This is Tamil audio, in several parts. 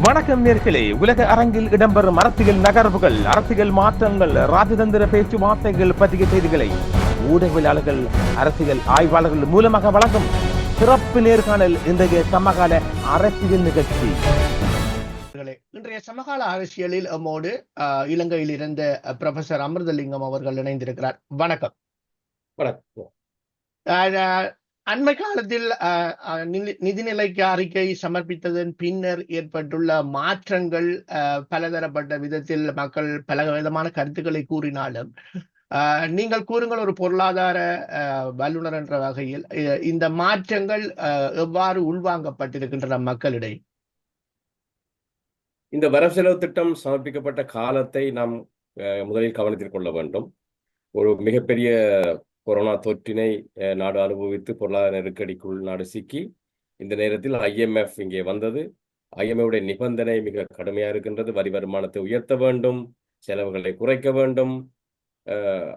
வணக்கம் நேர்களே உலக அரங்கில் இடம்பெறும் அரசியல் நகர்வுகள் அரசியல் மாற்றங்கள் ராஜதந்திர பேச்சுவார்த்தைகள் பற்றிய செய்திகளை ஊடகவியலாளர்கள் அரசியல் ஆய்வாளர்கள் மூலமாக வழங்கும் சிறப்பு நேர்காணல் இன்றைய சமகால அரசியல் நிகழ்ச்சி. இன்றைய சமகால அரசியலில் நம்மோடு அஹ், இலங்கையில் இருந்த ப்ரொஃபசர் அமிர்தலிங்கம் அவர்கள் இணைந்திருக்கிறார். வணக்கம். வணக்கம். அண்மை காலத்தில் அஹ், அஹ், நிதிநிலைக்கு அறிக்கை சமர்ப்பித்ததன் பின்னர் ஏற்பட்டுள்ள மாற்றங்கள் அஹ், பலதரப்பட்ட விதத்தில் மக்கள் பல விதமான கருத்துக்களை கூறினாலும் நீங்கள் கூறுங்கள் ஒரு பொருளாதார வல்லுநர் என்ற வகையில் இந்த மாற்றங்கள் அஹ், எவ்வாறு உள்வாங்கப்பட்டிருக்கின்றன மக்களிடையே? இந்த வரவு செலவு திட்டம் சமர்ப்பிக்கப்பட்ட காலத்தை நாம் அஹ், முதலில் கவனத்தில் கொள்ள வேண்டும். ஒரு மிகப்பெரிய கொரோனா தொற்றினை நாடு அனுபவித்து பொருளாதார நெருக்கடிக்குள் நாடு சிக்கி இந்த நேரத்தில் ஐஎம்எஃப் இங்கே வந்தது. IMF நிபந்தனை மிக கடுமையாக இருக்கின்றது. வரி வருமானத்தை உயர்த்த வேண்டும் செலவுகளை குறைக்க வேண்டும்.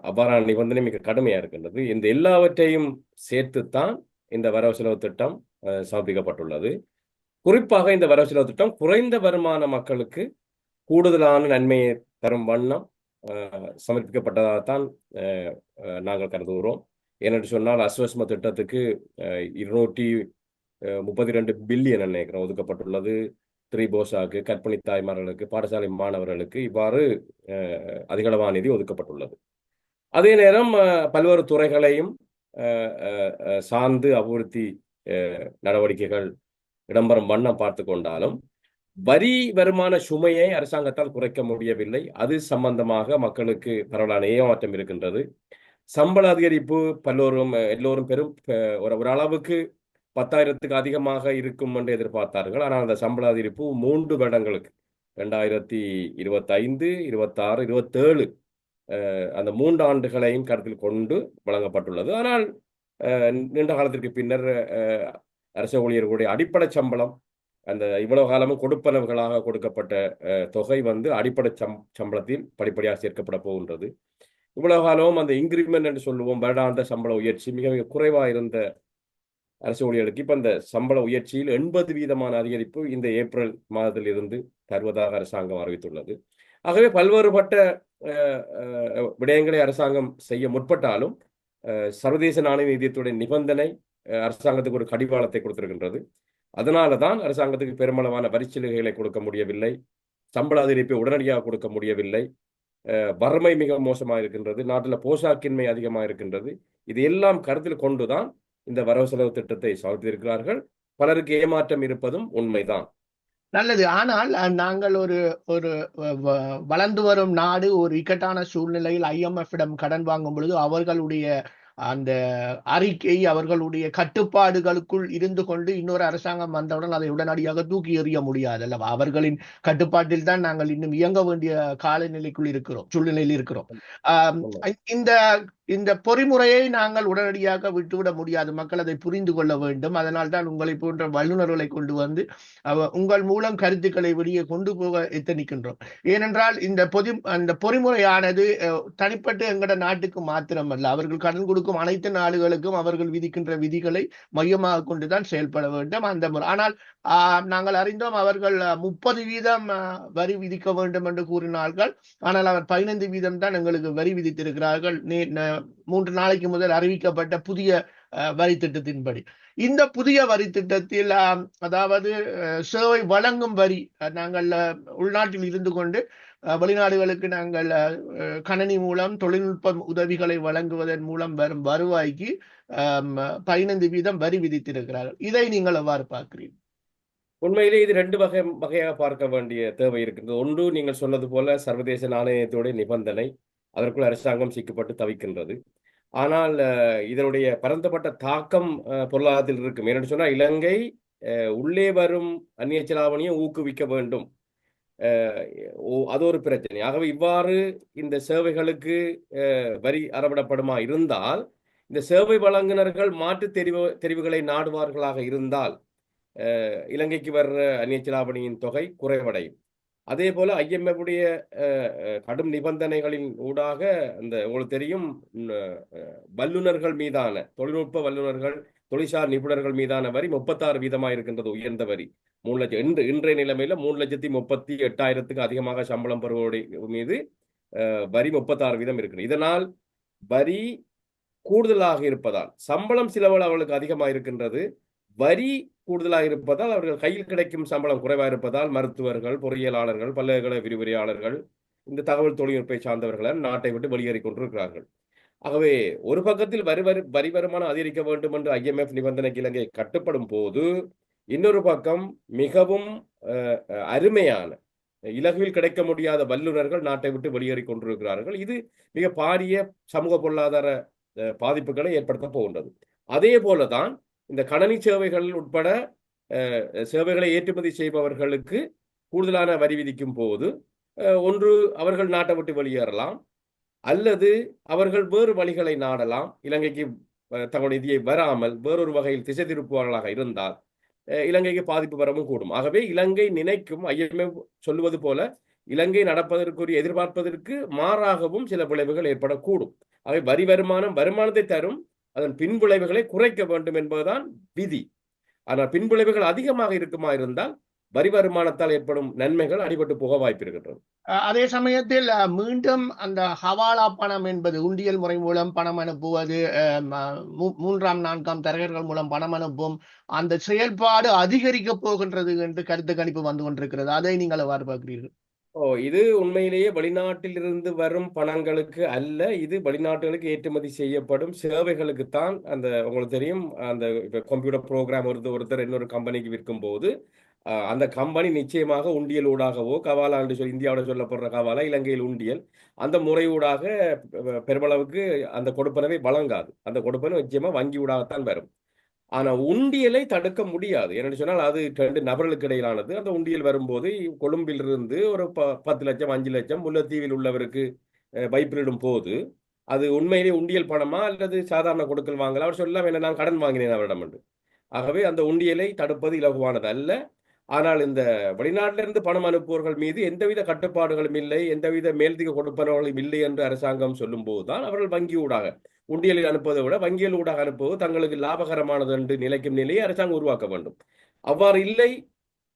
அவ்வாறான நிபந்தனை மிக கடுமையாக இருக்கின்றது. இந்த எல்லாவற்றையும் சேர்த்துத்தான் இந்த வரவு செலவு திட்டம் சமர்ப்பிக்கப்பட்டுள்ளது. குறிப்பாக இந்த வரவு செலவு திட்டம் குறைந்த வருமான மக்களுக்கு கூடுதலான நன்மையை தரும் வண்ணம் சமர்ப்பிக்கப்பட்டதாக தான் அஹ், அஹ், நாங்கள் கருதுகிறோம். ஏனென்று சொன்னால் அஸ்வஸ்ம திட்டத்துக்கு அஹ், இருநூற்றி அஹ், முப்பத்தி ரெண்டு பில்லியன் நினைக்கிறோம் ஒதுக்கப்பட்டுள்ளது. திரிபோசாக்கு கற்பிணி தாய்மார்களுக்கு பாடசாலை மாணவர்களுக்கு இவ்வாறு அதிகளவான நிதி ஒதுக்கப்பட்டுள்ளது. அதே நேரம் பல்வேறு துறைகளையும் அஹ், அஹ், அஹ், சார்ந்து அபிவிருத்தி அஹ், நடவடிக்கைகள் இடம்பெறும் வண்ணம் பார்த்து கொண்டாலும் வரி வருமான சுமையை அரசாங்கத்தால் குறைக்க முடியவில்லை. அது சம்பந்தமாக மக்களுக்கு பரவலான ஏமாற்றம் இருக்கின்றது. சம்பள அதிகரிப்பு பல்லோரும் எல்லோரும் பெரும் ஒரு ஒரு அளவுக்கு பத்தாயிரத்துக்கு அதிகமாக இருக்கும் என்று எதிர்பார்த்தார்கள். ஆனால் அந்த சம்பள அதிகரிப்பு மூன்று வருடங்களுக்கு ரெண்டாயிரத்தி இருபத்தைந்து இருபத்தாறு இருபத்தேழு அந்த மூன்று ஆண்டுகளையும் கருத்தில் கொண்டு வழங்கப்பட்டுள்ளது. ஆனால் அஹ், நீண்ட காலத்திற்கு பின்னர் அஹ், அரசு ஊழியர்களுடைய அடிப்படை சம்பளம் அந்த இவ்வளவு காலமும் கொடுப்பனவுகளாக கொடுக்கப்பட்ட தொகை வந்து அடிப்படை சம் சம்பளத்தில் படிப்படியாக சேர்க்கப்பட போகின்றது. இவ்வளவு காலமும் அந்த இன்கிரிமெண்ட் என்று சொல்லுவோம் வருடாந்த சம்பள உயர்ச்சி மிக மிக குறைவாக இருந்த அரசு ஊழியர்களுக்கு இப்ப அந்த சம்பள உயர்ச்சியில் எண்பது வீதமான அதிகரிப்பு இந்த ஏப்ரல் மாதத்தில் இருந்து தருவதாக அரசாங்கம் அறிவித்துள்ளது. ஆகவே பல்வேறுபட்ட அஹ், அஹ், விடயங்களை அரசாங்கம் செய்ய முற்பட்டாலும் அஹ், சர்வதேச நாணய நிதியத்துடைய நிபந்தனை அஹ், அரசாங்கத்துக்கு ஒரு கடிவாளத்தை கொடுத்திருக்கின்றது. அதனால தான் அரசாங்கத்துக்கு பெருமளவான வரிச்சலுகைகளை கொடுக்க முடியவில்லை. சம்பள அதிகரிப்பை உடனடியாக கொடுக்க முடியவில்லை. அஹ், வறுமை மிக மோசமாக இருக்கின்றது. நாட்டில் போஷாக்கின்மை அதிகமாக இருக்கின்றது. இது எல்லாம் கருத்தில் கொண்டுதான் இந்த வரவு செலவு திட்டத்தை சாத்தியிருக்கிறார்கள் பலருக்கு ஏமாற்றம் இருப்பதும் உண்மைதான். நல்லது. ஆனால் நாங்கள் ஒரு ஒரு வ- வளர்ந்து வரும் நாடு ஒரு இக்கட்டான சூழ்நிலையில் ஐஎம்எஃப் இடம் கடன் வாங்கும் பொழுது அவர்களுடைய அந்த அறிக்கை அவர்களுடைய கட்டுப்பாடுகளுக்குள் இருந்து கொண்டு இன்னொரு அரசாங்கம் வந்தவுடன் அதை உடனடியாக தூக்கி எறிய முடியாது அல்லவா அவர்களின் கட்டுப்பாட்டில் தான் நாங்கள் இன்னும் இயங்க வேண்டிய காலநிலைக்குள் இருக்கிறோம் சூழ்நிலையில் இருக்கிறோம். இந்த இந்த பொறிமுறையை நாங்கள் உடனடியாக விட்டுவிட முடியாது. மக்கள் அதை புரிந்து கொள்ள வேண்டும். அதனால் தான் உங்களை போன்ற வல்லுநர்களை கொண்டு வந்து உங்கள் மூலம் கருத்துக்களை வெளியே கொண்டு போக எத்தனிக்கின்றோம். ஏனென்றால் இந்த பொது அந்த பொறிமுறையானது தனிப்பட்ட எங்கட நாட்டுக்கு மாத்திரமல்ல. அவர்கள் கடன் கொடுக்கும் அனைத்து நாடுகளுக்கும் அவர்கள் விதிக்கின்ற விதிகளை மையமாக கொண்டுதான் செயல்பட வேண்டும். அந்த முறை ஆனால் ஆஹ், நாங்கள் அறிந்தோம் அவர்கள் முப்பது வீதம் வரி விதிக்க வேண்டும் என்று கூறினார்கள். ஆனால் அவர் பதினைந்து வீதம் தான் எங்களுக்கு வரி விதித்திருக்கிறார்கள். மூன்று நாளைக்கு முதல் அறிவிக்கப்பட்ட புதிய வரி திட்டத்தின்படி இந்த புதிய வரி திட்டத்தில் அதாவது சேவை வழங்கும் வரி நாங்கள் உள்நாட்டில் இருந்து கொண்டு வெளிநாடுகளுக்கு நாங்கள் கணினி கணனி மூலம் தொழில்நுட்ப உதவிகளை வழங்குவதன் மூலம் வரும் வருவாய்க்கு பதினைந்து வீதம் வரி விதித்திருக்கிறார்கள். இதை நீங்கள் எவ்வாறு பார்க்கிறீர்கள்? உண்மையிலே இது ரெண்டு வகை வகையாக பார்க்க வேண்டிய தேவை இருக்கின்றது ஒன்று நீங்கள் சொன்னது போல சர்வதேச நாணயத்துடைய நிபந்தனை. அதற்குள் அரசாங்கம் சிக்கப்பட்டு தவிக்கின்றது. ஆனால் இதனுடைய பரந்தப்பட்ட தாக்கம் பொருளாதாரத்தில் இருக்கும். ஏன்னு சொன்னால் இலங்கை உள்ளே வரும் அந்நிய செலாவணியை ஊக்குவிக்க வேண்டும். அது ஒரு பிரச்சனை. ஆகவே இவ்வாறு இந்த சேவைகளுக்கு வரி அறவிடப்படுமா இருந்தால் இந்த சேவை வழங்குனர்கள் மாற்று தெரிவு தெரிவுகளை நாடுவார்களாக இருந்தால் இலங்கைக்கு வர்ற அந்நிய செலாவணியின் தொகை குறைவடையும். அதே போல IMF அஹ், கடும் நிபந்தனைகளின் ஊடாக அந்த உங்களுக்கு தெரியும் வல்லுநர்கள் மீதான தொழில்நுட்ப வல்லுநர்கள் தொழிற்சார் நிபுணர்கள் மீதான வரி முப்பத்தாறு வீதமாக இருக்கின்றது உயர்ந்த வரி. மூணு லட்சம் இன்று இன்றைய நிலைமையில மூணு லட்சத்தி முப்பத்தி எட்டாயிரத்துக்கு அதிகமாக சம்பளம் பெறுவோருடைய மீது வரி முப்பத்தாறு வீதம் இருக்கிறது. இதனால் வரி கூடுதலாக இருப்பதால் சம்பளம் சிலவள் அவளுக்கு அதிகமாக இருக்கின்றது. வரி கூடுதலாக இருப்பதால் அவர்கள் கையில் கிடைக்கும் சம்பளம் குறைவாக இருப்பதால் மருத்துவர்கள் பொறியியலாளர்கள் பல்கலைக்கழக விரிவுரையாளர்கள் இந்த தகவல் தொழில்நுட்பை சார்ந்தவர்கள் நாட்டை விட்டு வெளியேறி கொண்டிருக்கிறார்கள். ஆகவே ஒரு பக்கத்தில் வரி வரி வரி வருமானம் அதிகரிக்க வேண்டும் என்று ஐஎம்எஃப் நிபந்தனைக்கு இலங்கை கட்டுப்படும் போது இன்னொரு பக்கம் மிகவும் அருமையான இலகுவில் கிடைக்க முடியாத வல்லுநர்கள் நாட்டை விட்டு வெளியேறி கொண்டிருக்கிறார்கள். இது மிக பாரிய சமூக பொருளாதார பாதிப்புகளை ஏற்படுத்த போகின்றது. அதே போலதான் இந்த கணனி சேவைகள் உட்பட சேவைகளை ஏற்றுமதி செய்பவர்களுக்கு கூடுதலான வரி விதிக்கும் போது ஒன்று அவர்கள் நாட்டை விட்டு வெளியேறலாம் அல்லது அவர்கள் வேறு வழிகளை நாடலாம். இலங்கைக்கு தங்களுடைய நிதியை வராமல் வேறொரு வகையில் திசை திருப்புவார்களாக இருந்தால் இலங்கைக்கு பாதிப்பு வரவும் கூடும். ஆகவே இலங்கை நினைக்கும் ஐஎம்எஃப் சொல்லுவது போல இலங்கை நடப்பதற்குரிய எதிர்பார்ப்பதற்கு மாறாகவும் சில விளைவுகள் ஏற்படக்கூடும். அவை வரி வருமானம் வருமானத்தை தரும் அதன் பின்விளைவுகளை குறைக்க வேண்டும் என்பதுதான் விதி. ஆனால் பின்விளைவுகள் அதிகமாக இருக்குமா இருந்தால் வரி வருமானத்தால் ஏற்படும் நன்மைகள் அடிபட்டு போக வாய்ப்பு இருக்கின்றது. அஹ் அதே சமயத்தில் மீண்டும் அந்த ஹவாலா பணம் என்பது உண்டியல் முறை மூலம் பணம் அனுப்புவது அஹ், மூன்றாம் நான்காம் தரகர்கள் மூலம் பணம் அனுப்பும் அந்த செயல்பாடு அதிகரிக்க போகின்றது என்று கருத்து கணிப்பு வந்து கொண்டிருக்கிறது. அதை நீங்கள் எவ்வாறு பார்க்கிறீர்கள்? ஓ இது உண்மையிலேயே வெளிநாட்டிலிருந்து வரும் பணங்களுக்கு அல்ல. இது வெளிநாட்டுகளுக்கு ஏற்றுமதி செய்யப்படும் சேவைகளுக்கு தான் அந்த உங்களுக்கு தெரியும் அந்த இப்போ கம்ப்யூட்டர் ப்ரோக்ராம் ஒருத்தர் ஒருத்தர் இன்னொரு கம்பெனிக்கு விற்கும் போது அந்த கம்பெனி நிச்சயமாக உண்டியல் ஊடாகவோ கவாலா என்று சொல்லி இந்தியாவில் சொல்லப்படுற கவாலா இலங்கையில் உண்டியல் அந்த முறையூடாக ஊடாக பெருமளவுக்கு அந்த கொடுப்பனவை வழங்காது. அந்த கொடுப்பனை நிச்சயமாக வங்கி ஊடாகத்தான் வரும். ஆனா உண்டியலை தடுக்க முடியாது. என்னன்னு சொன்னால் அது ரெண்டு நபர்களுக்கு இடையிலானது. அந்த உண்டியல் வரும்போது கொழும்பிலிருந்து ஒரு ப பத்து லட்சம் அஞ்சு லட்சம் முல்லைத்தீவில் உள்ளவருக்கு அஹ், வைப்பிலிடும் போது அது உண்மையிலே உண்டியல் பணமா அல்லது சாதாரண கொடுக்கல் வாங்கலாம் அவர் சொல்லலாம் என்ன நான் கடன் வாங்கினேன் அவரிடம் என்று. ஆகவே அந்த உண்டியலை தடுப்பது இலகுவானது அல்ல. ஆனால் இந்த வெளிநாட்டிலிருந்து பணம் அனுப்புவோர்கள் மீது எந்தவித கட்டுப்பாடுகளும் இல்லை எந்தவித மேல்திக கொடுப்பனவர்களும் இல்லை என்று அரசாங்கம் சொல்லும் தான் அவர்கள் வங்கி ஊடாக உண்டியலில் அனுப்புவதை விட வங்கியல் ஊடாக அனுப்புவது தங்களுக்கு லாபகரமானது என்று நிலைக்கும் நிலையை அரசாங்கம் உருவாக்க வேண்டும். அவ்வாறு இல்லை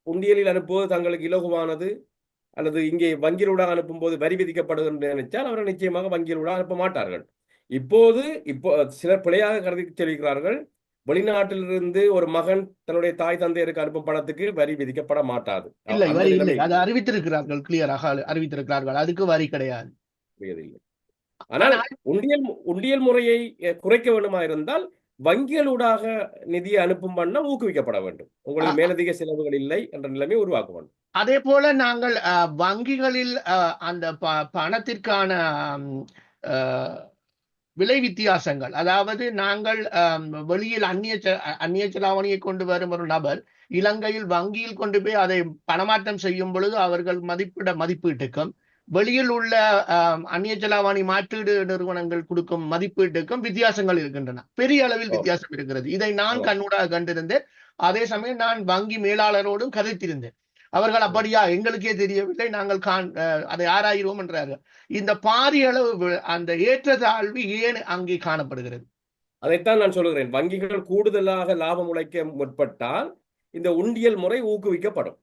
உண்டியலில் அனுப்புவது தங்களுக்கு இலகுவானது அல்லது இங்கே வங்கியிலூடாக அனுப்பும்போது வரி விதிக்கப்படுகிறது என்று நினைத்தால் அவர்கள் நிச்சயமாக வங்கியிலூடாக அனுப்ப மாட்டார்கள். இப்போது இப்போ சிலர் பிழையாக கருதி தெரிவிக்கிறார்கள் வெளிநாட்டிலிருந்து ஒரு மகன் தன்னுடைய தாய் தந்தையருக்கு அனுப்பும் பணத்துக்கு வரி விதிக்கப்பட மாட்டாது. இல்லை வரி இல்லை. அது அறிவித்திருக்கிறார்கள் கிளியராக அறிவித்திருக்கிறார்கள். அதுக்கு வரி கிடையாது. ஆனால் உண்டியல் உண்டியல் முறையை குறைக்க வேண்டுமா இருந்தால் வங்கிகளூடாக நிதியை அனுப்பும் வண்ணம் ஊக்குவிக்கப்பட வேண்டும். உங்களுக்கு. மேலதிக செலவுகள் இல்லை என்ற நிலைமை உருவாக்க வேண்டும். அதே போல நாங்கள் வங்கிகளில் அந்த பணத்திற்கான விலை வித்தியாசங்கள். அதாவது நாங்கள் அஹ், வெளியில் அந்நிய அந்நிய செலாவணியை கொண்டு வரும் ஒரு நபர் இலங்கையில் வங்கியில் கொண்டு போய் அதை பணமாற்றம் செய்யும் பொழுது அவர்கள் மதிப்பிட மதிப்பீட்டுக்கும் வெளியில் உள்ள அஹ், அந்நிய செலாவணி மாற்றீடு நிறுவனங்கள் கொடுக்கும் மதிப்பீட்டுக்கும் வித்தியாசங்கள் இருக்கின்றன. பெரிய அளவில். வித்தியாசம் இருக்கிறது. இதை நான். கண்ணூடாக கண்டிருந்தேன். அதே சமயம் நான் வங்கி மேலாளரோடும் கதைத்திருந்தேன். அவர்கள் அப்படியா எங்களுக்கே தெரியவில்லை நாங்கள் காண் அஹ், அதை ஆராய்கிறோம் என்றார்கள். இந்த பாரிய அளவு அந்த ஏற்றத்தாழ்வு ஏன் அங்கே காணப்படுகிறது? அதைத்தான் நான் சொல்லுகிறேன். வங்கிகள் கூடுதலாக லாபம் உழைக்க முற்பட்டால் இந்த உண்டியல் முறை ஊக்குவிக்கப்படும்.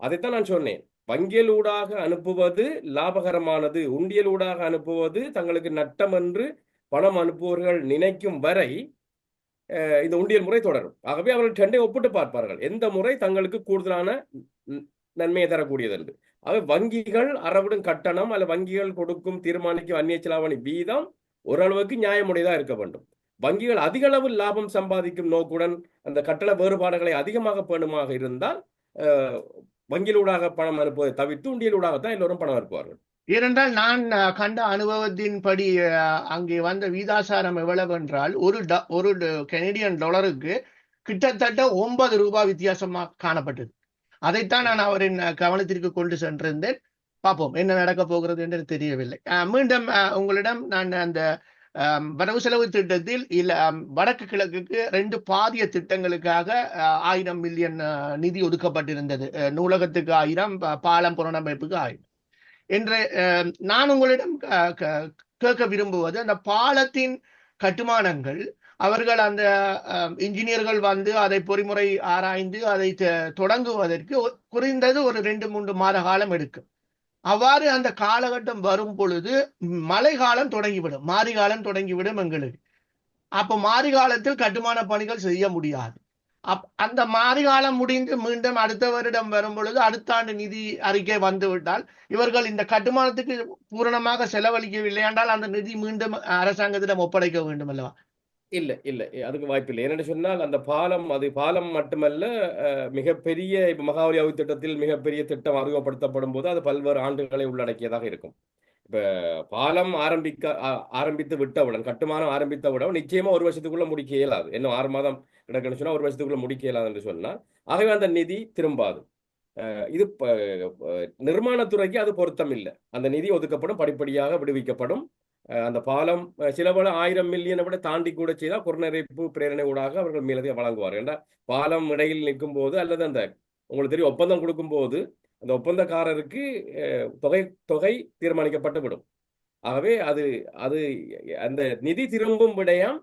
அதைத்தான் நான் சொன்னேன். வங்கியலூடாக அனுப்புவது லாபகரமானது உண்டியலூடாக அனுப்புவது தங்களுக்கு நட்டம் என்று பணம் அனுப்புவர்கள் நினைக்கும் வரை இந்த உண்டியல் முறை தொடரும். ஆகவே அவர்கள் ரெண்டை ஒப்பிட்டு பார்ப்பார்கள். எந்த முறை தங்களுக்கு கூடுதலான நன்மையை தரக்கூடியது என்று ஆகவே வங்கிகள் அறவிடும் கட்டணம் அல்ல வங்கிகள் கொடுக்கும் தீர்மானிக்கும் அந்நிய செலாவணி வீதம் ஓரளவுக்கு நியாயமுடையதாக இருக்க வேண்டும். வங்கிகள் அதிக அளவு லாபம் சம்பாதிக்கும் நோக்குடன் அந்த கட்டண வேறுபாடுகளை அதிகமாக பேணுமாக இருந்தால் வங்கியிலூடாக பணம் அனுப்புவதை தவிர்த்து உண்டியலூடாகத்தான் எல்லோரும் பணம் அனுப்புவார்கள். ஏனென்றால் நான் கண்ட அனுபவத்தின்படி படி அங்கே வந்த வீதாசாரம் எவ்வளவு என்றால் ஒரு ட- ஒரு கெனடியன் டாலருக்கு கிட்டத்தட்ட ஒன்பது ரூபாய் வித்தியாசமாக காணப்பட்டது. அதைத்தான் நான் அவரின் கவனத்திற்கு கொண்டு சென்றிருந்தேன். பார்ப்போம் என்ன நடக்க போகிறது என்று தெரியவில்லை. மீண்டும் அஹ், உங்களிடம் நான் அந்த வரவு செலவு திட்டத்தில் இல்ல வடக்கு கிழக்குக்கு ரெண்டு பாதிய திட்டங்களுக்காக ஆயிரம் மில்லியன் நிதி ஒதுக்கப்பட்டிருந்தது. நூலகத்துக்கு ஆயிரம் பாலம் புனரமைப்புக்கு ஆயிரம். என்று அஹ், நான் உங்களிடம் கேட்க விரும்புவது அந்த பாலத்தின் கட்டுமானங்கள். அவர்கள் அந்த இன்ஜினியர்கள் வந்து அதை பொறிமுறை ஆராய்ந்து அதை தொடங்குவதற்கு குறைந்தது ஒரு ரெண்டு மூன்று மாத காலம் எடுக்கும். அவ்வாறு அந்த காலகட்டம் வரும் பொழுது மழை காலம் தொடங்கிவிடும். மாரி காலம் தொடங்கிவிடும் எங்களுக்கு. அப்ப மாரி காலத்தில் கட்டுமான பணிகள் செய்ய முடியாது. அப் அந்த மாறி காலம் முடிந்து மீண்டும் அடுத்த வருடம் வரும் பொழுது அடுத்த ஆண்டு நிதி அறிக்கை வந்துவிட்டால் இவர்கள் இந்த கட்டுமானத்துக்கு பூரணமாக செலவழிக்கவில்லை என்றால் அந்த நிதி மீண்டும் அரசாங்கத்திடம் ஒப்படைக்க வேண்டும் அல்லவா இல்ல இல்ல. அதுக்கு வாய்ப்பு இல்லை. என்னென்னு சொன்னால் அந்த பாலம் அது பாலம் மட்டுமல்ல மிகப்பெரிய இப்போ மகாவலி அவை திட்டத்தில் மிகப்பெரிய திட்டம் அறிமுகப்படுத்தப்படும் போது அது பல்வேறு ஆண்டுகளை உள்ளடக்கியதாக இருக்கும். இப்போ பாலம் ஆரம்பிக்க ஆரம்பித்து விட்டவுடன் கட்டுமானம் ஆரம்பித்தவுடன் நிச்சயமா ஒரு வருஷத்துக்குள்ள முடிக்க இயலாது. இன்னும் ஆறு மாதம் கிடக்குன்னு சொன்னா ஒரு வருஷத்துக்குள்ள முடிக்க இயலாது என்று சொன்னால் ஆகவே அந்த நிதி திரும்பாது. இது நிர்மாணத்துறைக்கு அது பொருத்தம் இல்லை அந்த நிதி ஒதுக்கப்படும் படிப்படியாக விடுவிக்கப்படும். அந்த பாலம் சில பல ஆயிரம் மில்லியனை விட தாண்டி கூட செய்தால் குறநிறைப்பு பிரேரணை ஊடாக அவர்கள் மேலதை வழங்குவார். ஏன்னா பாலம் இடையில் நிற்கும் போது அல்லது அந்த உங்களுக்கு தெரியும் ஒப்பந்தம் கொடுக்கும்போது அந்த ஒப்பந்தக்காரருக்கு தொகை தொகை தீர்மானிக்கப்பட்டு விடும். ஆகவே அது அது அந்த நிதி திரும்பும் விடயம்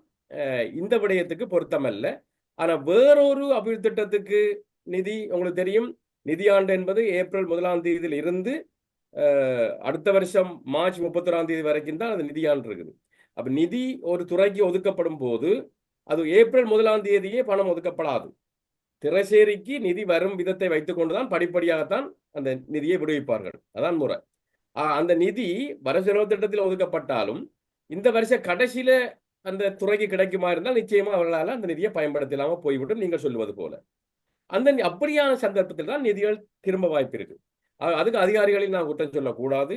இந்த விடயத்துக்கு பொருத்தமல்ல. ஆனால் வேறொரு அபிவிருத்தி திட்டத்துக்கு நிதி உங்களுக்கு தெரியும் நிதியாண்டு என்பது ஏப்ரல் முதலாம் தேதியில் இருந்து அடுத்த வருஷம் மார்ச் முப்பத்தொராம் தேதி வரைக்கும் தான் அது நிதியாண்டு இருக்குது. அப்போ நிதி ஒரு துறைக்கு ஒதுக்கப்படும் போது அது ஏப்ரல் முதலாம் தேதியே பணம் ஒதுக்கப்படாது. திரைசேரிக்கு நிதி வரும் விதத்தை வைத்துக் தான் படிப்படியாகத்தான் அந்த நிதியை விடுவிப்பார்கள். அதான் முறை. ஆஹ் அந்த நிதி வர செலவு திட்டத்தில் ஒதுக்கப்பட்டாலும் இந்த வருஷ கடைசியில அந்த துறைக்கு கிடைக்குமா இருந்தால் நிச்சயமா அவர்களால் அந்த நிதியை பயன்படுத்தலாம போய்விடும் நீங்கள் சொல்லுவது போல. அந்த நி- அப்படியான சந்தர்ப்பத்தில் தான் நிதிகள் திரும்ப வாய்ப்பு இருக்கு. அதுக்கு அதிகாரிகளில் நான் குற்றம் சொல்லக்கூடாது.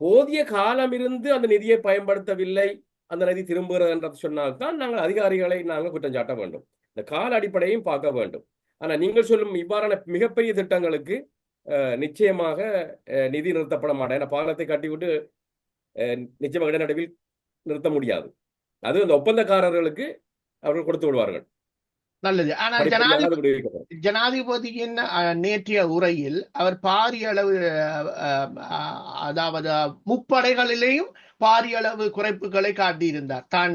போதிய காலம் இருந்து அந்த நிதியை பயன்படுத்தவில்லை அந்த நிதி திரும்புகிறது என்று சொன்னால்தான் நாங்கள் அதிகாரிகளை நாங்கள் குற்றம் சாட்ட வேண்டும். இந்த கால அடிப்படையும் பார்க்க வேண்டும். ஆனால் நீங்கள் சொல்லும் இவ்வாறான மிகப்பெரிய திட்டங்களுக்கு நிச்சயமாக நிதி நிறுத்தப்பட மாட்டேன். ஏன்னா பாலத்தை கட்டிவிட்டு அஹ், நிச்சயமாக இடைநடுவில் நிறுத்த முடியாது. அது அந்த ஒப்பந்தக்காரர்களுக்கு அவர்கள் கொடுத்து விடுவார்கள். நல்லது. ஆனால் படிப்படியாக ஜனாதிபதி ஜனாதிபதியின் நேற்றைய உரையில் அவர் பாரிய அளவு அதாவது முப்படைகளிலேயும் பாரிய அளவு குறைப்புகளை காட்டியிருந்தார். தான்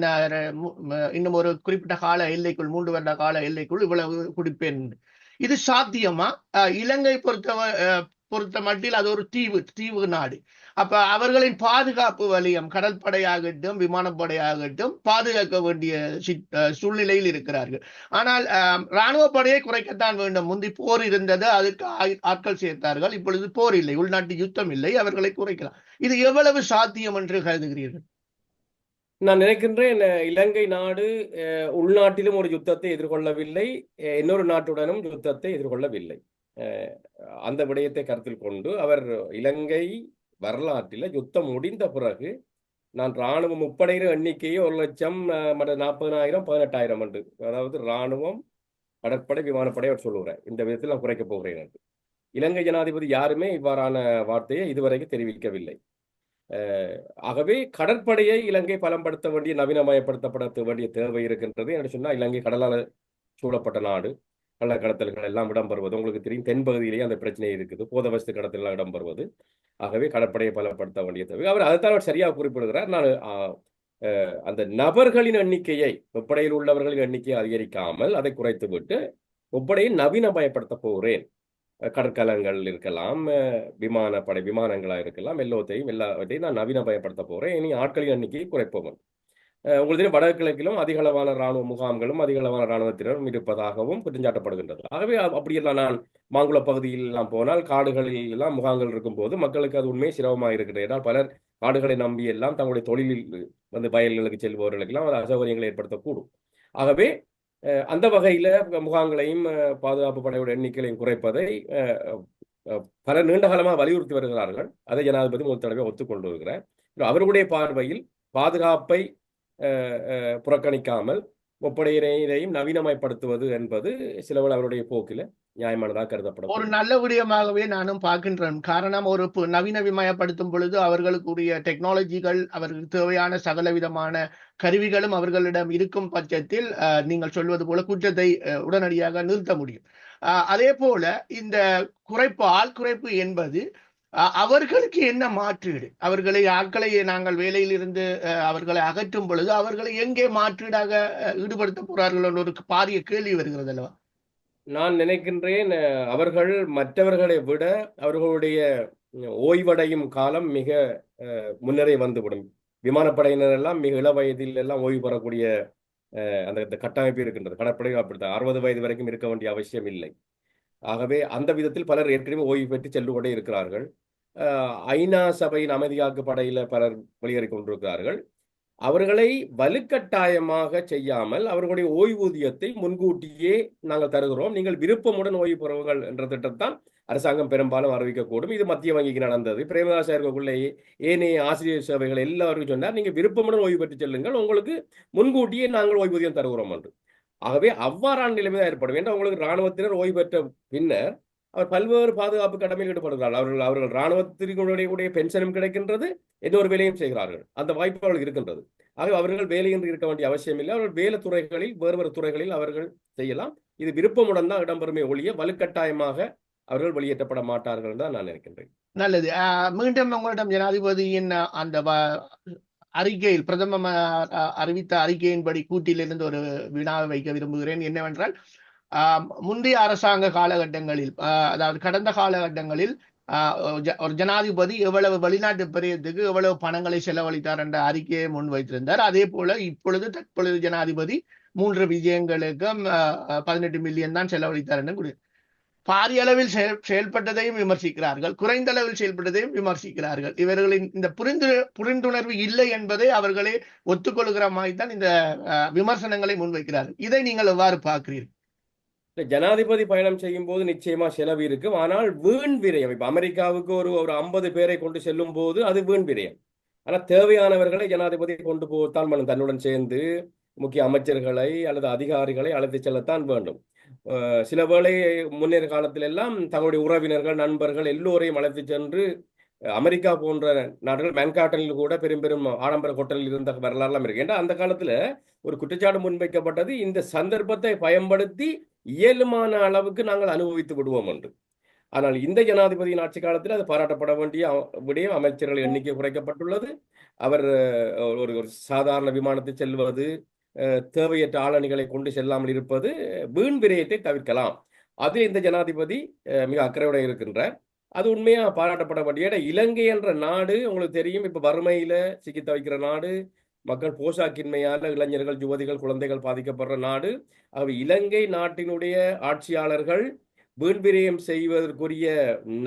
இன்னும் ஒரு குறிப்பிட்ட கால எல்லைக்குள் மூன்று வருட கால எல்லைக்குள் இவ்வளவு குடிப்பேன். இது சாத்தியமா? இலங்கை பொறுத்த பொறுத்த மட்டில் அது ஒரு தீவு தீவு நாடு. அப்ப அவர்களின் பாதுகாப்பு வலயம் கடற்படையாகட்டும் விமானப்படையாகட்டும் பாதுகாக்க வேண்டிய சூழ்நிலையில் இருக்கிறார்கள். ஆனால் இராணுவ படையை குறைக்கத்தான் வேண்டும். முந்தி போர் இருந்தது அதுக்கு ஆட்கள் சேர்த்தார்கள். இப்பொழுது போர் இல்லை உள்நாட்டு யுத்தம் இல்லை அவர்களை குறைக்கலாம். இது எவ்வளவு சாத்தியம் என்று கருதுகிறீர்கள்? நான் நினைக்கின்றேன் இலங்கை நாடு அஹ், உள்நாட்டிலும் ஒரு யுத்தத்தை எதிர்கொள்ளவில்லை அஹ், இன்னொரு நாட்டுடனும் யுத்தத்தை எதிர்கொள்ளவில்லை. அந்த விடயத்தை கருத்தில் கொண்டு அவர் இலங்கை வரலாற்றில் யுத்தம் முடிந்த பிறகு நான் இராணுவ முப்படைகிற எண்ணிக்கையை ஒரு லட்சம் மற்ற நாற்பதனாயிரம் பதினெட்டாயிரம் என்று. அதாவது இராணுவம் கடற்படை விமானப்படை அவர் சொல்லுகிறேன் இந்த விதத்தில் நான் குறைக்கப் போகிறேன் என்று. இலங்கை ஜனாதிபதி யாருமே இவ்வாறான வார்த்தையை இதுவரைக்கும் தெரிவிக்கவில்லை. ஆகவே கடற்படையை இலங்கை பலப்படுத்த வேண்டிய நவீனமயப்படுத்தப்பட வேண்டிய தேவை இருக்கின்றது என்று சொன்னால் இலங்கை கடலால் சூழப்பட்ட நாடு. கள்ள கடத்தல்கள் எல்லாம் இடம்பெறுவது. உங்களுக்கு தெரியும் தென்பகுதியிலேயே அந்த பிரச்சனை இருக்குது. போதவஸ்து கடத்தல் எல்லாம் இடம்பெறுவது. ஆகவே கடற்படையை பலப்படுத்த வேண்டிய தேவை. அவர் அதைத்தான் அவர் சரியாக குறிப்பிடுகிறார். நான் அந்த நபர்களின் எண்ணிக்கையை ஒப்படையில் உள்ளவர்களின் எண்ணிக்கையை அதிகரிக்காமல் அதை குறைத்து விட்டு ஒப்படையை நவீனமயப்படுத்த போகிறேன். கடற்கலங்கள் இருக்கலாம் விமானப்படை விமானங்களாக இருக்கலாம் எல்லாத்தையும் எல்லாவற்றையும் நான் நவீனமயப்படுத்த போகிறேன். இனி ஆட்களின் எண்ணிக்கையை குறைப்போம். உங்களுக்கு தெரியும் வடகிழக்கிலும் அதிக அளவான ராணுவ முகாம்களும் அதிக அளவான ராணுவத்தினரும் இருப்பதாகவும் குற்றஞ்சாட்டப்படுகின்றது ஆகவே அப்படியெல்லாம் நான் மாங்குள பகுதியில் எல்லாம் போனால் காடுகளில் எல்லாம் முகாம்கள் இருக்கும்போது மக்களுக்கு அது உண்மையை சிரமமாக இருக்கிறது ஏன்னால் பலர் காடுகளை நம்பி எல்லாம் தங்களுடைய தொழிலில் வந்து வயல்களுக்கு செல்பவர்களுக்கெல்லாம் அது அசௌகரியங்களை ஏற்படுத்தக்கூடும். ஆகவே அந்த வகையில முகாம்களையும் பாதுகாப்பு படையோட எண்ணிக்கைகளையும் குறைப்பதை அஹ், பல நீண்ட காலமாக வலியுறுத்தி வருகிறார்கள். அதை ஜனாதிபதி முதல் தடவை ஒத்துக்கொண்டு வருகிறார். அவருடைய பார்வையில் பாதுகாப்பை புறக்கணிக்காமல் முப்படையினரையும் நவீனமயப்படுத்துவது என்பது சிலவள் அவருடைய போக்கில நியாயமானதாக கருதப்படும். ஒரு நல்ல விடயமாகவே நானும் பார்க்கின்றேன். காரணம் ஒரு பு- நவீனமயப்படுத்தும் பொழுது அவர்களுக்குரிய டெக்னாலஜிகள் அவர்களுக்கு தேவையான சகலவிதமான கருவிகளும் அவர்களிடம் இருக்கும் பட்சத்தில் அஹ், நீங்கள் சொல்வது போல குற்றத்தை உடனடியாக நிறுத்த முடியும். அதே போல இந்த குறைப்பு ஆள் குறைப்பு என்பது அவர்களுக்கு என்ன மாற்றீடு? அவர்களை ஆட்களை நாங்கள் வேலையில் இருந்து அஹ், அவர்களை அகற்றும் பொழுது அவர்களை எங்கே மாற்றீடாக ஈடுபடுத்த போறார்கள் என்ற ஒரு பாரிய கேள்வி வருகிறது அல்லவா? நான் நினைக்கின்றேன் அவர்கள் மற்றவர்களை விட அவர்களுடைய ஓய்வடையும் காலம் மிக அஹ், முன்னரே வந்துவிடும். விமானப்படையினர் எல்லாம் மிக இள வயதில் எல்லாம் ஓய்வு பெறக்கூடிய அஹ், அந்த கட்டமைப்பு இருக்கின்றது. கடற்படை அப்படித்தான். அறுபது வயது வரைக்கும் இருக்க வேண்டிய அவசியம் இல்லை. ஆகவே அந்த விதத்தில் பலர் ஏற்கனவே ஓய்வு பெற்று சென்று கொண்டே இருக்கிறார்கள். ஐநா சபையின் அமைதியாக்கு படையில பலர் வெளியேறி கொண்டிருக்கிறார்கள். அவர்களை வலுக்கட்டாயமாக செய்யாமல் அவர்களுடைய ஓய்வூதியத்தை முன்கூட்டியே நாங்கள் தருகிறோம். நீங்கள் விருப்பமுடன் ஓய்வு பெறுவீர்கள் என்ற திட்டத்தான் அரசாங்கம் பெரும்பாலும் அறிவிக்கக்கூடும். இது மத்திய வங்கிக்கு நடந்தது. பிரேமதாச இருக்கக்குள்ளே ஏனைய ஆசிரியர் சேவைகள் எல்லாருக்கும் சொன்னார். நீங்கள் விருப்பமுடன் ஓய்வு பெற்று செல்லுங்கள். உங்களுக்கு முன்கூட்டியே நாங்கள் ஓய்வூதியம் தருகிறோம் என்று. ஆகவே அவ்வாறான நிலைமை தான் ஏற்படும். ஏன்னா உங்களுக்கு இராணுவத்தினர் ஓய்வு பெற்ற பின்னர் அவர் பல்வேறு பாதுகாப்பு கடமையில் ஈடுபடுகிறார்கள். அவர்கள் அவர்கள் இராணுவத்தினுடைய பென்ஷனும் கிடைக்கின்றது எந்த ஒரு வேலையும் செய்கிறார்கள். அந்த வாய்ப்பு அவர்களுக்கு இருக்கின்றது. ஆகவே அவர்கள் வேலையின்றி இருக்க வேண்டிய அவசியம் இல்லை. அவர்கள் வேலை துறைகளில் வேறு வேறு துறைகளில் அவர்கள் செய்யலாம். இது விருப்பமுடன் தான் இடம்பெறுமே ஒழிய வலுக்கட்டாயமாக அவர்கள் வெளியேற்றப்பட மாட்டார்கள் தான் நான் நினைக்கின்றேன். நல்லது. மீண்டும் உங்களிடம் ஜனாதிபதியின் அந்த வ- அறிக்கையில் பிரதம அறிவித்த அறிக்கையின்படி கூட்டிலிருந்து ஒரு வினாவை வைக்க விரும்புகிறேன். என்னவென்றால் ஆஹ், முந்தைய அரசாங்க காலகட்டங்களில் அதாவது கடந்த காலகட்டங்களில் ஒரு ஜனாதிபதி எவ்வளவு வெளிநாட்டு பிரியத்துக்கு எவ்வளவு பணங்களை செலவழித்தார் என்ற அறிக்கையை முன்வைத்திருந்தார் அதே போல இப்பொழுது தற்பொழுது ஜனாதிபதி மூன்று விஜயங்களுக்கும் பதினெட்டு மில்லியன் தான் செலவழித்தார் என்று பாரிய அளவில் செயல் செயல்பட்டதையும் விமர்சிக்கிறார்கள் குறைந்த அளவில் செயல்பட்டதையும் விமர்சிக்கிறார்கள். இவர்களின் இந்த புரிந்து புரிந்துணர்வு இல்லை என்பதை அவர்களே ஒத்துக்கொள்கிற மாதிரி தான் இந்த விமர்சனங்களை முன்வைக்கிறார்கள். இதை நீங்கள் எவ்வாறு பார்க்கிறீர்கள்? ஜனாதிபதி பயணம் செய்யும் போது நிச்சயமா செலவு இருக்கும். ஆனால் வீண் விரயம் இப்ப அமெரிக்காவுக்கு ஒரு ஒரு ஐம்பது பேரை கொண்டு செல்லும் போது அது வீண் விரயம். ஆனா தேவையானவர்களை ஜனாதிபதி கொண்டு போத்தால் மனம் தன்னுடன் சேர்ந்து முக்கிய அமைச்சர்களை அல்லது அதிகாரிகளை அழைத்து செல்லத்தான் வேண்டும். சில வேளை முன்னேற காலத்தில் எல்லாம் தங்களுடைய உறவினர்கள் நண்பர்கள் எல்லோரையும் அழைத்து சென்று அமெரிக்கா போன்ற நாடுகள் மேன்காட்டனில் கூட பெரும் பெரும் ஆடம்பர ஹோட்டலில் இருந்த வரலாறுலாம் இருக்கு. ஏன்னா அந்த காலத்துல ஒரு குற்றச்சாட்டு முன்வைக்கப்பட்டது. இந்த சந்தர்ப்பத்தை பயன்படுத்தி இயலுமான அளவுக்கு நாங்கள் அனுபவித்து விடுவோம் என்று. ஆனால் இந்த ஜனாதிபதியின் ஆட்சி காலத்தில் அது பாராட்டப்பட வேண்டிய விடயம் அமைச்சர்கள் எண்ணிக்கை குறைக்கப்பட்டுள்ளது. அவர் ஒரு ஒரு சாதாரண விமானத்தில் செல்வது தேவையற்ற ஆளணிகளை கொண்டு செல்லாமல் இருப்பது வீண் விரயத்தை தவிர்க்கலாம். அது இந்த ஜனாதிபதி மிக அக்கறையுடன் இருக்கின்றார். அது உண்மையாக பாராட்டப்பட வேண்டிய இலங்கை என்ற நாடு உங்களுக்கு தெரியும் இப்போ வறுமையில் சிக்கி தவிக்கிற நாடு மக்கள் போஷாக்கின்மையால இளைஞர்கள் யுவதிகள் குழந்தைகள் பாதிக்கப்படுற நாடு. ஆகவே இலங்கை நாட்டினுடைய ஆட்சியாளர்கள் வீண்விரயம் செய்வதற்குரிய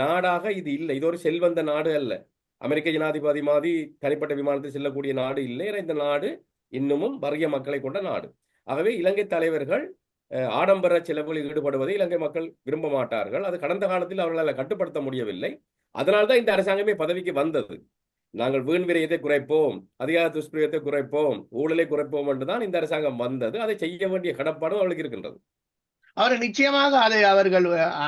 நாடாக இது இல்லை. இது ஒரு செல்வந்த நாடு அல்ல. அமெரிக்க ஜனாதிபதி மாதிரி தனிப்பட்ட விமானத்தில் செல்லக்கூடிய நாடு இல்லை. ஏன்னா இந்த நாடு இன்னமும் வறிய மக்களை கொண்ட நாடு. ஆகவே இலங்கை தலைவர்கள் ஆடம்பர செலவுகளில் ஈடுபடுவதை இலங்கை மக்கள் விரும்ப மாட்டார்கள். அது கடந்த காலத்தில் அவர்களால் கட்டுப்படுத்த முடியவில்லை. அதனால்தான் இந்த அரசாங்கமே பதவிக்கு வந்தது. நாங்கள் வீண் விரயத்தை குறைப்போம் அதிகார துஷ்பிரயத்தை குறைப்போம் ஊழலை குறைப்போம் என்றுதான் இந்த அரசாங்கம் வந்தது. அதை செய்ய வேண்டிய கடப்பாடும் அவளுக்கு இருக்கின்றது. அவர் நிச்சயமாக அதை அவர்கள்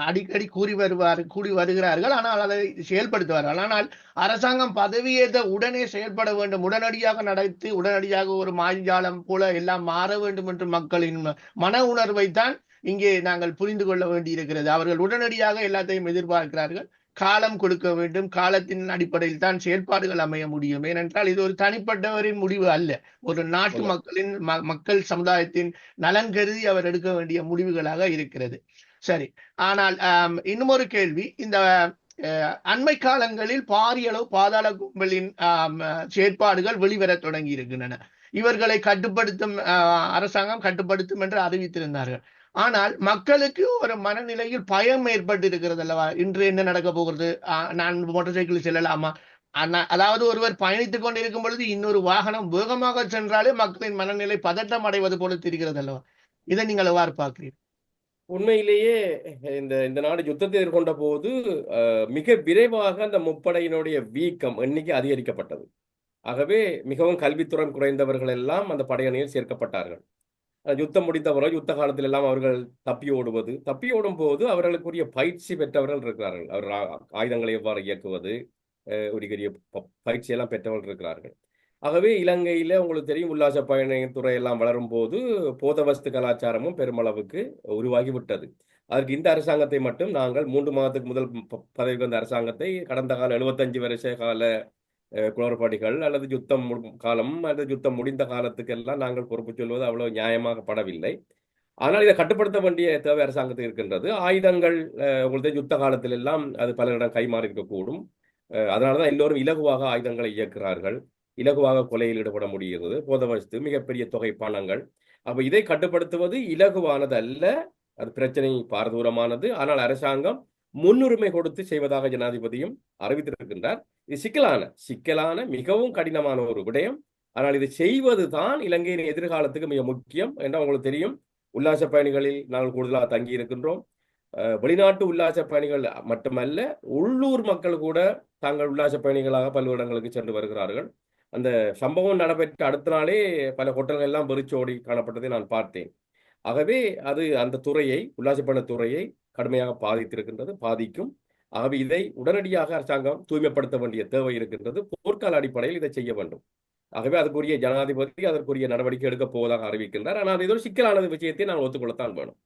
அடிக்கடி கூறி வருவார் கூறி வருகிறார்கள். ஆனால் அதை செயல்படுத்துவார்கள். ஆனால் அரசாங்கம் பதவியேற்ற உடனே செயல்பட வேண்டும். உடனடியாக நடத்தி உடனடியாக ஒரு மாய்ஜாலம் போல எல்லாம் மாற வேண்டும் என்று மக்களின் மன உணர்வை தான் இங்கே நாங்கள் புரிந்து கொள்ள வேண்டியிருக்கிறது. அவர்கள் உடனடியாக எல்லாத்தையும் எதிர்பார்க்கிறார்கள். காலம் கொடுக்க வேண்டும். காலத்தின் அடிப்படையில் தான் செயல்பாடுகள் அமைய முடியும். ஏனென்றால் இது ஒரு தனிப்பட்டவரின் முடிவு அல்ல. ஒரு நாட்டு. மக்களின் மக்கள் சமுதாயத்தின் நலன் கருதி அவர் எடுக்க வேண்டிய முடிவுகளாக இருக்கிறது. சரி. ஆனால் இன்னும் ஒரு கேள்வி. இந்த அண்மை காலங்களில் பாரிய அளவு பாதாள கும்பலின் செயற்பாடுகள் வெளிவரத் தொடங்கி இருக்கின்றன. இவர்களை கட்டுப்படுத்தும் அஹ், அரசாங்கம் கட்டுப்படுத்தும் என்று அறிவித்திருந்தார்கள். ஆனால் மக்களுக்கு ஒரு மனநிலையில் பயம் ஏற்பட்டு இருக்கிறது அல்லவா இன்று என்ன நடக்க போகிறது? நான் மோட்டார் சைக்கிள் செல்லலாமா? அதாவது ஒருவர் பயணித்துக் கொண்டிருக்கும் பொழுது இன்னொரு வாகனம் வேகமாக சென்றாலே மக்களின் மனநிலை பதட்டம் அடைவது போல தெரிகிறது அல்லவா இதை நீங்கள் எவ்வாறு பார்க்கிறீர்கள்? உண்மையிலேயே இந்த இந்த நாடு யுத்தத்தை எதிர்கொண்ட போது அஹ், மிக விரைவாக அந்த முப்படையினுடைய வீக்கம் எண்ணிக்கை அதிகரிக்கப்பட்டது. ஆகவே மிகவும் கல்வித்துறை குறைந்தவர்கள் எல்லாம் அந்த படையணியில் சேர்க்கப்பட்டார்கள். யுத்தம் யுத்தம் முடிந்தவர்கள் யுத்த காலத்தில் எல்லாம் அவர்கள் தப்பி ஓடுவது. தப்பி ஓடும் போது அவர்களுக்குரிய பயிற்சி பெற்றவர்கள் இருக்கிறார்கள். அவர் ஆயுதங்களை எவ்வாறு இயக்குவது உரிய ப- பயிற்சி எல்லாம் பெற்றவர்கள் இருக்கிறார்கள். ஆகவே இலங்கையில உங்களுக்கு தெரியும் உல்லாச பயணத்துறை எல்லாம் வளரும் போது போதவஸ்து கலாச்சாரமும் பெருமளவுக்கு உருவாகி விட்டது அதற்கு இந்த அரசாங்கத்தை மட்டும் நாங்கள் மூன்று மாதத்துக்கு முதல் ப- பதவிக்கு வந்த அரசாங்கத்தை கடந்த கால 75 வருஷ கால குளறுபடிகள் அல்லது யுத்தம் காலம் அல்லது யுத்தம் முடிந்த காலத்துக்கெல்லாம் நாங்கள் பொறுப்பு சொல்வது அவ்வளவு நியாயமாக படவில்லை. ஆனால் இதை கட்டுப்படுத்த வேண்டிய தேவை அரசாங்கத்துக்கு இருக்கின்றது. ஆயுதங்கள் அஹ், உங்களுக்கு யுத்த காலத்தில் எல்லாம் அது பலரிடம் கைமாறி இருக்கக்கூடும் அதனால தான் எல்லோரும் இலகுவாக ஆயுதங்களை இயக்குகிறார்கள். இலகுவாக கொலையில் ஈடுபட முடிகிறது. போத மிகப்பெரிய தொகை பணங்கள். அப்போ இதை கட்டுப்படுத்துவது இலகுவானது அல்ல அது பிரச்சனை பாரதூரமானது. ஆனால் அரசாங்கம் முன்னுரிமை கொடுத்து செய்வதாக ஜனாதிபதியும் அறிவித்திருக்கின்றார். இது சிக்கலான சிக்கலான மிகவும் கடினமான ஒரு விடயம். ஆனால் இது செய்வதுதான் இலங்கையின் எதிர்காலத்துக்கு மிக முக்கியம் என்று உங்களுக்கு தெரியும். உல்லாச பயணிகளில் நாங்கள் கூடுதலாக தங்கி இருக்கின்றோம் வெளிநாட்டு உல்லாச பயணிகள் மட்டுமல்ல உள்ளூர் மக்கள் கூட தாங்கள் உல்லாச பயணிகளாக பல்வேறு இடங்களுக்கு சென்று வருகிறார்கள். அந்த சம்பவம் நடைபெற்ற அடுத்த நாளே பல ஹோட்டல்கள் எல்லாம் வெறிச்சோடி காணப்பட்டதை நான் பார்த்தேன். ஆகவே அது அந்த துறையை உல்லாச பயண துறையை கடுமையாக பாதித்திருக்கின்றது பாதிக்கும். ஆகவே இதை உடனடியாக அரசாங்கம் தூய்மைப்படுத்த வேண்டிய தேவை இருக்கின்றது. போர்க்கால அடிப்படையில் இதை செய்ய வேண்டும். ஆகவே அதுக்குரிய ஜனாதிபதி அதற்குரிய நடவடிக்கை எடுக்கப் போவதாக அறிவிக்கின்றார். ஆனால் இது ஒரு சிக்கலானது விஷயத்தை நான் ஒத்துக்கொள்ளத்தான் வேணும்.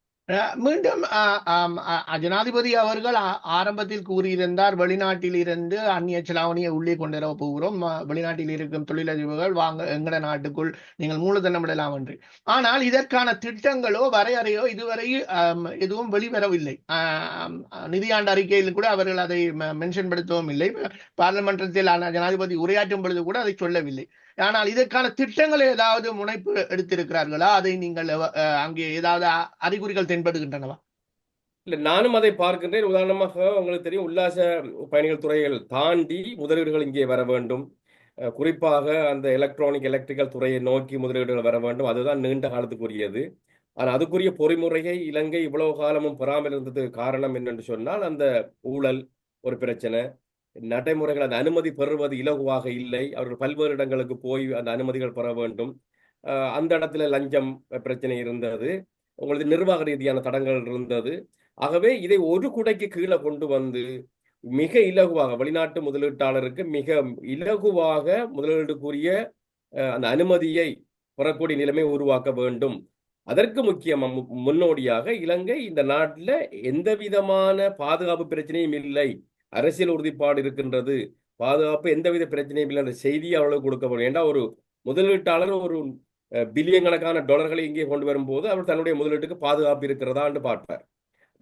மீண்டும் அஹ், ஜனாதிபதி அவர்கள் ஆரம்பத்தில் கூறியிருந்தார் வெளிநாட்டில் இருந்து அந்நிய செலாவணியை உள்ளே கொண்டு வர போகிறோம் வெளிநாட்டில் இருக்கும் தொழிலதிபர்கள் வாங்க எங்கட நாட்டுக்குள் நீங்கள் மூலதனம் விடலாம் என்று. ஆனால் இதற்கான திட்டங்களோ வரையறையோ இதுவரை எதுவும் வெளிவரவில்லை. நிதியாண்டு அறிக்கையில் கூட அவர்கள் அதை மென்ஷன் படுத்தவும் இல்லை. பாராளுமன்றத்தில் ஆன ஜனாதிபதி உரையாற்றும் பொழுது கூட அதை சொல்லவில்லை. ஆனால் இதற்கான திட்டங்கள் ஏதாவது முனைப்பு எடுத்திருக்கிறார்களா? அதை நீங்கள் அங்கே ஏதாவது அ- அறிகுறிகள் தென்படுகின்றனவா? இல்லை நானும் அதை பார்க்கின்றேன். உதாரணமாக உங்களுக்கு தெரியும் உல்லாச பயணிகள் துறைகள் தாண்டி முதலீடுகள் இங்கே வர வேண்டும். குறிப்பாக அந்த எலக்ட்ரானிக் எலக்ட்ரிக்கல் துறையை நோக்கி முதலீடுகள் வர வேண்டும். அதுதான் நீண்ட காலத்துக்குரியது. ஆனால் அதுக்குரிய பொறிமுறையை இலங்கை இவ்வளவு காலமும் பெறாமல் இருந்ததுக்கு காரணம் என்னென்று சொன்னால் அந்த ஊழல் ஒரு பிரச்சனை. நடைமுறைகள் அந்த அனுமதி பெறுவது இலகுவாக இல்லை. அவர்கள் பல்வேறு இடங்களுக்கு போய் அந்த அனுமதிகள் பெற வேண்டும். அந்த இடத்துல லஞ்சம் பிரச்சனை இருந்தது. உங்களது நிர்வாக ரீதியான தடங்கள் இருந்தது. ஆகவே இதை ஒரு குடைக்கு கீழே கொண்டு வந்து மிக இலகுவாக வெளிநாட்டு முதலீட்டாளருக்கு மிக இலகுவாக முதலீடுக்குரிய அந்த அனுமதியை பெறக்கூடிய நிலைமை உருவாக்க வேண்டும். அதற்கு முக்கியமா மு- முன்னோடியாக இலங்கை இந்த நாட்டில் எந்த விதமான பாதுகாப்பு பிரச்சனையும் இல்லை. அரசியல் உறுதிப்பாடு இருக்கின்றது. பாதுகாப்பு எந்தவித பிரச்சனையும் இல்லை. அந்த செய்தியை அவ்வளவு கொடுக்க ஏன்னா ஒரு முதலீட்டாளர் ஒரு பில்லியன் கணக்கான டாலர்களை இங்கே கொண்டு வரும்போது அவர் தன்னுடைய முதலீட்டுக்கு பாதுகாப்பு இருக்கிறதான்னு பார்ப்பார்.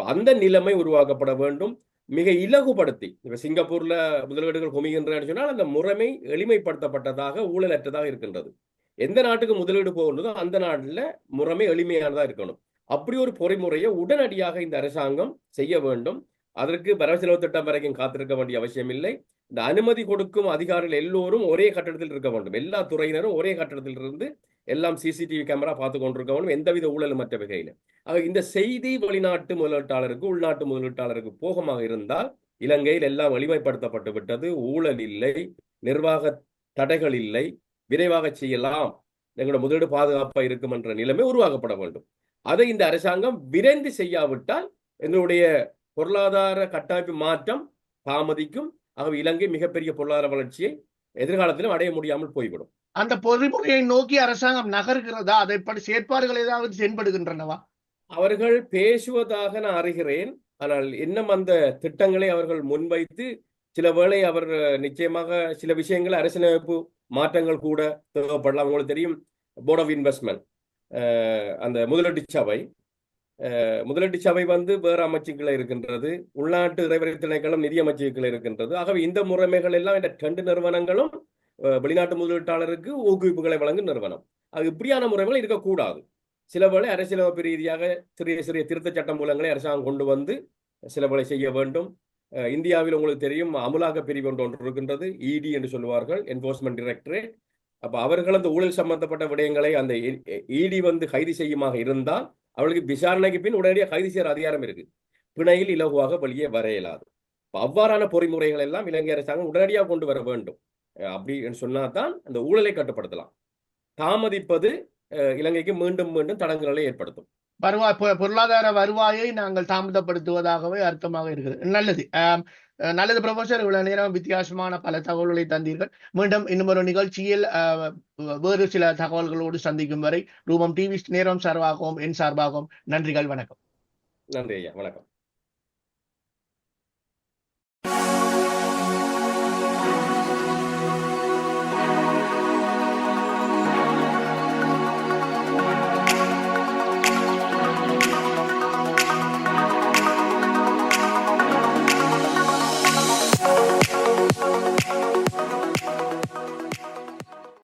அந்த நிலைமை உருவாக்கப்பட வேண்டும். மிக இலகுபடுத்தி இப்ப சிங்கப்பூர்ல முதலீடுகள் குமிகின்றன சொன்னால் அந்த முறைமை எளிமைப்படுத்தப்பட்டதாக ஊழலற்றதாக இருக்கின்றது. எந்த நாட்டுக்கு முதலீடு போகிறதோ அந்த நாட்டில் முறைமை எளிமையானதா இருக்கணும். அப்படி ஒரு பொறிமுறையை உடனடியாக இந்த அரசாங்கம் செய்ய வேண்டும். அதற்கு வரவு செலவு திட்டம் வரைக்கும் காத்திருக்க வேண்டிய அவசியம் இல்லை. இந்த அனுமதி கொடுக்கும் அதிகாரிகள் எல்லோரும் ஒரே கட்டடத்தில் இருக்க வேண்டும். எல்லா துறையினரும் ஒரே கட்டடத்தில் இருந்து எல்லாம் சிசிடிவி கேமரா பார்த்து கொண்டிருக்க வேண்டும். எந்தவித ஊழலும் மற்ற வகையில். ஆக இந்த செய்தி வெளிநாட்டு முதலீட்டாளருக்கு உள்நாட்டு முதலீட்டாளருக்கு போகமாக இருந்தால் இலங்கையில் எல்லாம் எளிமைப்படுத்தப்பட்டு விட்டது. ஊழல் இல்லை நிர்வாக தடைகள் இல்லை. விரைவாக செய்யலாம். எங்களோட முதலீடு பாதுகாப்பாக இருக்கும் என்ற நிலைமை உருவாக்கப்பட வேண்டும். அதை இந்த அரசாங்கம் விரைந்து செய்யாவிட்டால் எங்களுடைய பொருளாதார கட்டமைப்பு மாற்றம் தாமதிக்கும். ஆகவே இலங்கை மிகப்பெரிய பொருளாதார வளர்ச்சியை எதிர்காலத்திலும் அடைய முடியாமல் போய்விடும். அந்த பொறிமுறையை நோக்கி அரசாங்கம் நகர்கிறதா? அதைப்படி செயற்பாடுகள் ஏதாவது தென்படுகின்றனவா? அவர்கள் பேசுவதாக நான் அறிகிறேன். ஆனால் இன்னும் அந்த திட்டங்களை அவர்கள் முன்வைத்து சில வேளை அவர் நிச்சயமாக சில விஷயங்கள் அரசியலமைப்பு மாற்றங்கள் கூட தேவைப்படலாம். உங்களுக்கு தெரியும் போர்ட் ஆஃப் இன்வெஸ்ட்மெண்ட் அந்த முதலீட்டு சபை. முதலீட்டு சபை வந்து வேறு அமைச்சுக்களை இருக்கின்றது உள்நாட்டு இறைவரை திணைக்களம் நிதி அமைச்சுக்களை இருக்கின்றது. ஆகவே இந்த முறைமைகள் எல்லாம் இந்த ரெண்டு நிறுவனங்களும் வெளிநாட்டு முதலீட்டாளருக்கு ஊக்குவிப்புகளை வழங்கும் நிறுவனம். அது இப்படியான முறைகள் இருக்கக்கூடாது. சில வேளை அரசியலமைப்பு ரீதியாக சிறிய சிறிய திருத்தச் சட்ட மூலங்களை அரசாங்கம் கொண்டு வந்து சில வேளை செய்ய வேண்டும். இந்தியாவில் உங்களுக்கு தெரியும் அமலாக்க பிரிவு ஒன்று ஒன்று இருக்கின்றது இடி என்று சொல்லுவார்கள் என்போர்ஸ்மெண்ட் டைரக்டரேட் அப்போ அவர்கள் அந்த ஊழல் சம்பந்தப்பட்ட விடயங்களை அந்த இடி வந்து கைது செய்யுமாக இருந்தால் அவளுக்கு விசாரணைக்கு பின் உடனடியாக கைது செய்யற அதிகாரம் இருக்கு. பிணையில் இலகுவாக வெளியே வர இயலாது. அவ்வாறான பொறிமுறைகள் எல்லாம் இலங்கை அரசாங்கம் உடனடியாக கொண்டு வர வேண்டும். அப்படின்னு அப்படி என்று சொன்னாதான் அந்த ஊழலை கட்டுப்படுத்தலாம். தாமதிப்பது அஹ் இலங்கைக்கு மீண்டும் மீண்டும் தடங்களை ஏற்படுத்தும். வருவாய் பொ- பொருளாதார வருவாயை நாங்கள் தாமதப்படுத்துவதாகவே அர்த்தமாக இருக்குது நல்லது. நல்லது ப்ரொஃபசர் இவ்வளவு நேரம் வித்தியாசமான பல தகவல்களை தந்தீர்கள். மீண்டும் இன்னும் ஒரு நிகழ்ச்சியில் வேறு சில தகவல்களோடு சந்திக்கும் வரை ரூபம் டிவி நேரம் சார்பாகவும் என் சார்பாகவும் நன்றிகள் வணக்கம். நன்றி ஐயா வணக்கம்.